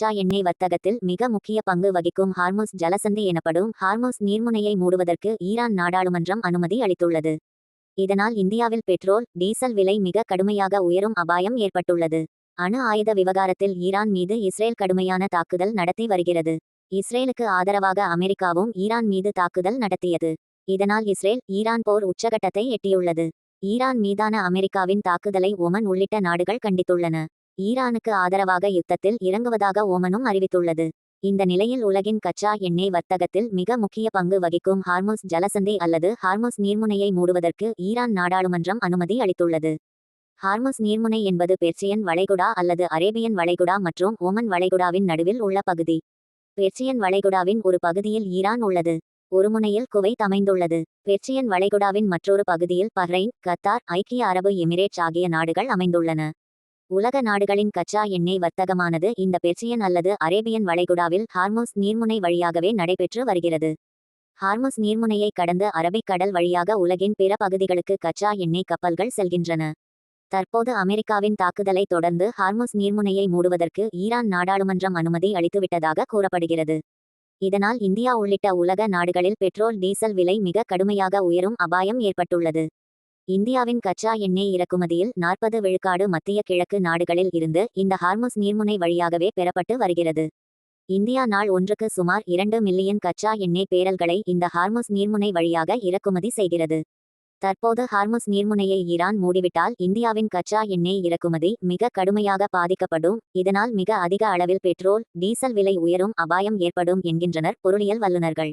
கச்சா எண்ணெய் வர்த்தகத்தில் மிக முக்கிய பங்கு வகிக்கும் ஹார்மோஸ் ஜலசந்தி எனப்படும் ஹார்மோஸ் நீர்முனையை மூடுவதற்கு ஈரான் நாடாளுமன்றம் அனுமதி அளித்துள்ளது. இதனால் இந்தியாவில் பெட்ரோல் டீசல் விலை மிக கடுமையாக உயரும் அபாயம் ஏற்பட்டுள்ளது. அணு ஆயுத விவகாரத்தில் ஈரான் மீது இஸ்ரேல் கடுமையான தாக்குதல் நடத்தி வருகிறது. இஸ்ரேலுக்கு ஆதரவாக அமெரிக்காவும் ஈரான் மீது தாக்குதல் நடத்தியது. இதனால் இஸ்ரேல் ஈரான் போர் உச்சகட்டத்தை எட்டியுள்ளது. ஈரான் மீதான அமெரிக்காவின் தாக்குதலை ஒமன் உள்ளிட்ட நாடுகள் கண்டித்துள்ளன. ஈரானுக்கு ஆதரவாக யுத்தத்தில் இறங்குவதாக ஓமனும் அறிவித்துள்ளது. இந்த நிலையில் உலகின் கச்சா எண்ணெய் வர்த்தகத்தில் மிக முக்கிய பங்கு வகிக்கும் ஹார்மோஸ் ஜலசந்தை அல்லது ஹார்மோஸ் நீர்முனையை மூடுவதற்கு ஈரான் நாடாளுமன்றம் அனுமதி அளித்துள்ளது. ஹார்மோஸ் நீர்முனை என்பது பெர்சியன் வளைகுடா அல்லது அரேபியன் வளைகுடா மற்றும் ஓமன் வளைகுடாவின் நடுவில் உள்ள பகுதி. பெர்சியன் வளைகுடாவின் ஒரு பகுதியில் ஈரான் உள்ளது. ஒரு முனையில் குவைத் அமைந்துள்ளது. பெர்சியன் வளைகுடாவின் மற்றொரு பகுதியில் பஹ்ரைன் கத்தார் ஐக்கிய அரபு எமிரேட்ஸ் ஆகிய நாடுகள் அமைந்துள்ளன. உலக நாடுகளின் கச்சா எண்ணெய் வர்த்தகமானது இந்த பெர்சியன் அல்லது அரேபியன் வளைகுடாவில் ஹார்மோஸ் நீர்முனை வழியாகவே நடைபெற்று வருகிறது. ஹார்மோஸ் நீர்முனையை கடந்து அரபிக் கடல் வழியாக உலகின் பிற பகுதிகளுக்கு கச்சா எண்ணெய் கப்பல்கள் செல்கின்றன. தற்போது அமெரிக்காவின் தாக்குதலை தொடர்ந்து ஹார்மோஸ் நீர்முனையை மூடுவதற்கு ஈரான் நாடாளுமன்றம் அனுமதி அளித்துவிட்டதாக கூறப்படுகிறது. இதனால் இந்தியா உள்ளிட்ட உலக நாடுகளில் பெட்ரோல் டீசல் விலை மிக கடுமையாக உயரும் அபாயம் ஏற்பட்டுள்ளது. இந்தியாவின் கச்சா எண்ணெய் இறக்குமதியில் நாற்பது விழுக்காடு மத்திய கிழக்கு நாடுகளில் இருந்து இந்த ஹார்முஸ் நீர்முனை வழியாகவே பெறப்பட்டு வருகிறது. இந்தியா நாள் ஒன்றுக்கு சுமார் இரண்டு மில்லியன் கச்சா எண்ணெய் பேரல்களை இந்த ஹார்முஸ் நீர்முனை வழியாக இறக்குமதி செய்கிறது. தற்போது ஹார்முஸ் நீர்முனையை ஈரான் மூடிவிட்டால் இந்தியாவின் கச்சா எண்ணெய் இறக்குமதி மிக கடுமையாக பாதிக்கப்படும். இதனால் மிக அதிக அளவில் பெட்ரோல் டீசல் விலை உயரும் அபாயம் ஏற்படும் என்கின்றனர் பொருளியல் வல்லுநர்கள்.